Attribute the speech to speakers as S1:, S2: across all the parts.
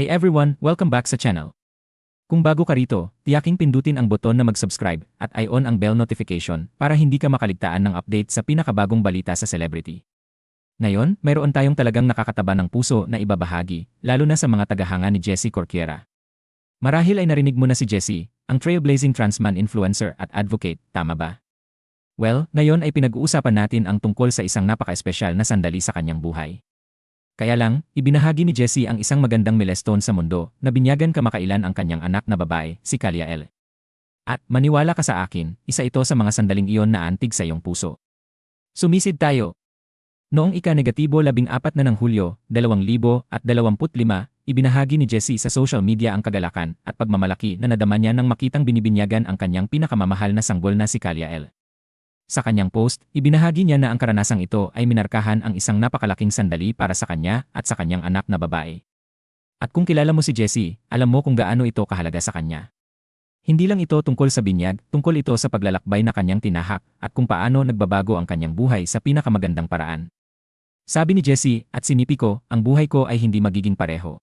S1: Hey everyone, welcome back sa channel. Kung bago ka rito, tiyaking pindutin ang buton na mag-subscribe at i-on ang bell notification para hindi ka makaligtaan ng update sa pinakabagong balita sa celebrity. Ngayon, mayroon tayong talagang nakakataba ng puso na ibabahagi, lalo na sa mga tagahanga ni Jessie Corquiera. Marahil ay narinig mo na si Jessie, ang trailblazing transman influencer at advocate, tama ba? Well, ngayon ay pinag-uusapan natin ang tungkol sa isang napaka-espesyal na sandali sa kanyang buhay. Kaya lang, ibinahagi ni Jessie ang isang magandang milestone sa mundo na binyagan kamakailan ang kanyang anak na babae, si Kalia L. At maniwala ka sa akin, isa ito sa mga sandaling iyon na antig sa iyong puso. Sumisid tayo. Noong ika-negatibo 14 na ng Hulyo, 2025, ibinahagi ni Jessie sa social media ang kagalakan at pagmamalaki na nadama niya nang makitang binibinyagan ang kanyang pinakamamahal na sanggol na si Kalia L. Sa kanyang post, ibinahagi niya na ang karanasang ito ay minarkahan ang isang napakalaking sandali para sa kanya at sa kanyang anak na babae. At kung kilala mo si Jessie, alam mo kung gaano ito kahalaga sa kanya. Hindi lang ito tungkol sa binyag, tungkol ito sa paglalakbay na kanyang tinahak at kung paano nagbabago ang kanyang buhay sa pinakamagandang paraan. Sabi ni Jessie, at sinipi ko, ang buhay ko ay hindi magiging pareho.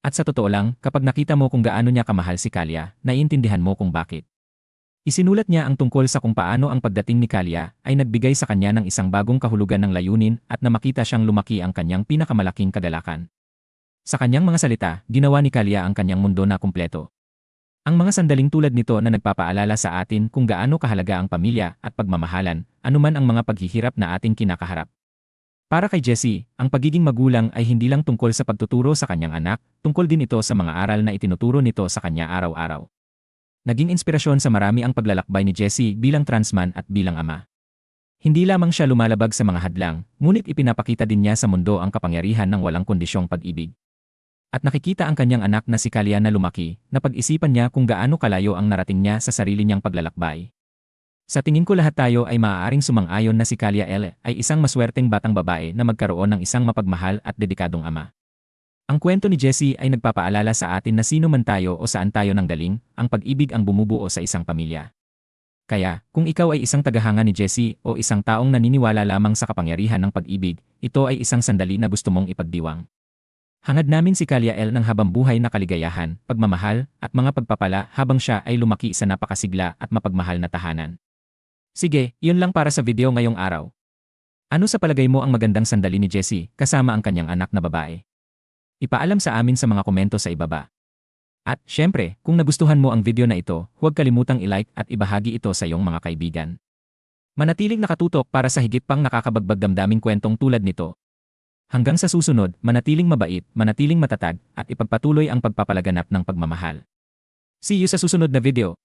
S1: At sa totoo lang, kapag nakita mo kung gaano niya kamahal si Kalia, naiintindihan mo kung bakit. Isinulat niya ang tungkol sa kung paano ang pagdating ni Kalia ay nagbigay sa kanya ng isang bagong kahulugan ng layunin at na makita siyang lumaki ang kanyang pinakamalaking kagalakan. Sa kanyang mga salita, ginawa ni Kalia ang kanyang mundo na kumpleto. Ang mga sandaling tulad nito na nagpapaalala sa atin kung gaano kahalaga ang pamilya at pagmamahalan, anuman ang mga paghihirap na ating kinakaharap. Para kay Jessie, ang pagiging magulang ay hindi lang tungkol sa pagtuturo sa kanyang anak, tungkol din ito sa mga aral na itinuturo nito sa kanya araw-araw. Naging inspirasyon sa marami ang paglalakbay ni Jesse bilang transman at bilang ama. Hindi lamang siya lumalabag sa mga hadlang, ngunit ipinapakita din niya sa mundo ang kapangyarihan ng walang kondisyong pag-ibig. At nakikita ang kanyang anak na si Kalia na lumaki, na pag-isipan niya kung gaano kalayo ang narating niya sa sarili niyang paglalakbay. Sa tingin ko lahat tayo ay maaaring sumang-ayon na si Kalia L ay isang maswerteng batang babae na magkaroon ng isang mapagmahal at dedikadong ama. Ang kwento ni Jessie ay nagpapaalala sa atin na sino man tayo o saan tayo nang galing, ang pag-ibig ang bumubuo sa isang pamilya. Kaya, kung ikaw ay isang tagahanga ni Jessie o isang taong naniniwala lamang sa kapangyarihan ng pag-ibig, ito ay isang sandali na gusto mong ipagdiwang. Hangad namin si Kalia L ng habang buhay na kaligayahan, pagmamahal, at mga pagpapala habang siya ay lumaki sa napakasigla at mapagmahal na tahanan. Sige, yun lang para sa video ngayong araw. Ano sa palagay mo ang magandang sandali ni Jessie kasama ang kanyang anak na babae? Ipaalam sa amin sa mga komento sa ibaba. At, syempre, kung nagustuhan mo ang video na ito, huwag kalimutang i-like at ibahagi ito sa iyong mga kaibigan. Manatiling nakatutok para sa higit pang nakakabagbag damdaming kwentong tulad nito. Hanggang sa susunod, manatiling mabait, manatiling matatag, at ipagpatuloy ang pagpapalaganap ng pagmamahal. See you sa susunod na video.